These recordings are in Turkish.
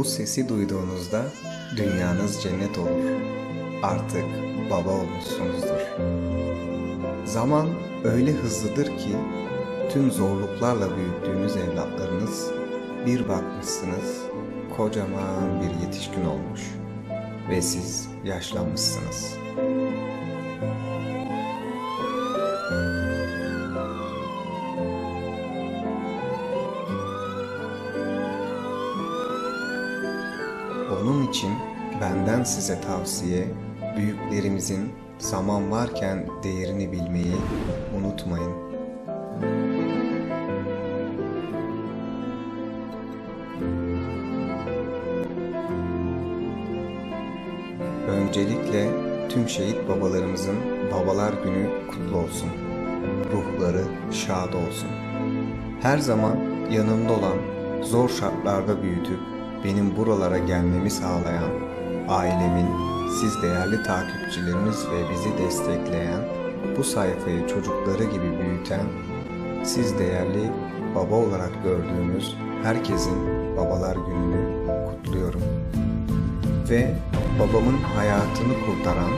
Bu sesi duyduğunuzda dünyanız cennet olur. Artık baba olmuşsunuzdur. Zaman öyle hızlıdır ki tüm zorluklarla büyüttüğünüz evlatlarınız bir bakmışsınız kocaman bir yetişkin olmuş ve siz yaşlanmışsınız. Onun için benden size tavsiye, büyüklerimizin zaman varken değerini bilmeyi unutmayın. Öncelikle tüm şehit babalarımızın Babalar Günü kutlu olsun. Ruhları şad olsun. Her zaman yanımda olan, zor şartlarda büyütüp benim buralara gelmemi sağlayan, ailemin, siz değerli takipçilerimiz ve bizi destekleyen, bu sayfayı çocukları gibi büyüten, siz değerli baba olarak gördüğümüz herkesin Babalar Günü'nü kutluyorum ve babamın hayatını kurtaran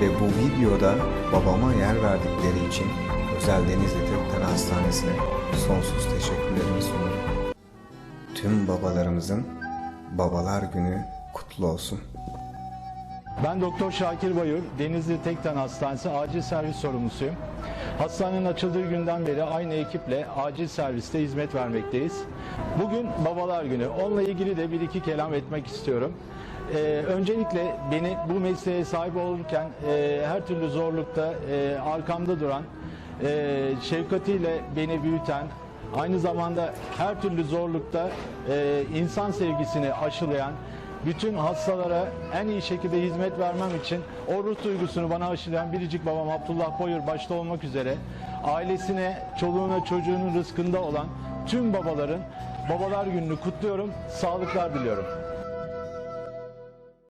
ve bu videoda babama yer verdikleri için Özel Denizli Tekten Hastanesi'ne sonsuz teşekkürlerimi sunuyorum. Tüm babalarımızın Babalar Günü kutlu olsun. Ben Doktor Şakir Bayur, Denizli Tekten Hastanesi acil servis sorumlusuyum. Hastanenin açıldığı günden beri aynı ekiple acil serviste hizmet vermekteyiz. Bugün Babalar Günü. Onunla ilgili de bir iki kelam etmek istiyorum. Ee, öncelikle beni bu mesleğe sahip olurken e, her türlü zorlukta e, arkamda duran, e, şefkatiyle beni büyüten, aynı zamanda her türlü zorlukta e, insan sevgisini aşılayan, bütün hastalara en iyi şekilde hizmet vermem için o ruh duygusunu bana aşılayan biricik babam Abdullah Boyur başta olmak üzere ailesine, çoluğuna, çocuğunun rızkında olan tüm babaların babalar gününü kutluyorum, sağlıklar diliyorum.